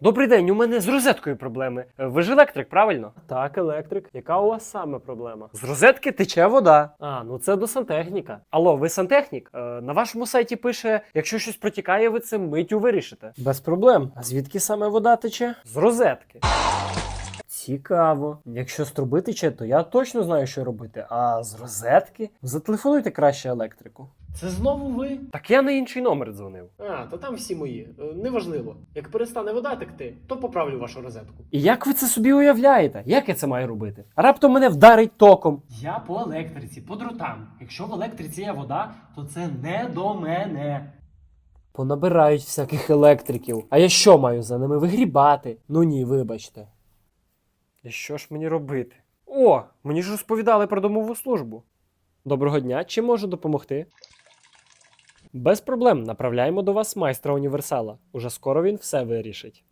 Добрий день, у мене з розеткою проблеми. Е, Ви ж електрик, правильно? Так, електрик. Яка у вас саме проблема? З розетки тече вода. А, ну це до сантехніка. Алло, ви сантехнік? Е, на вашому сайті пише, якщо щось протікає, ви це миттю вирішите. Без проблем. А звідки саме вода тече? З розетки. Цікаво. Якщо з труби тече, то я точно знаю, що робити. А з розетки? Зателефонуйте краще електрику. Це знову ви? Так я на інший номер дзвонив. А, та там всі мої. Е, Неважливо. Як перестане вода текти, то поправлю вашу розетку. І як ви це собі уявляєте? Як я це маю робити? Раптом мене вдарить током. Я по електриці, по дротам. Якщо в електриці є вода, то це не до мене. Понабирають всяких електриків. А я що маю за ними вигрібати? Ну ні, вибачте. І що ж мені робити? О, мені ж розповідали про домову службу. Доброго дня, чи можу допомогти? Без проблем направляємо до вас майстра універсала. Уже скоро він все вирішить.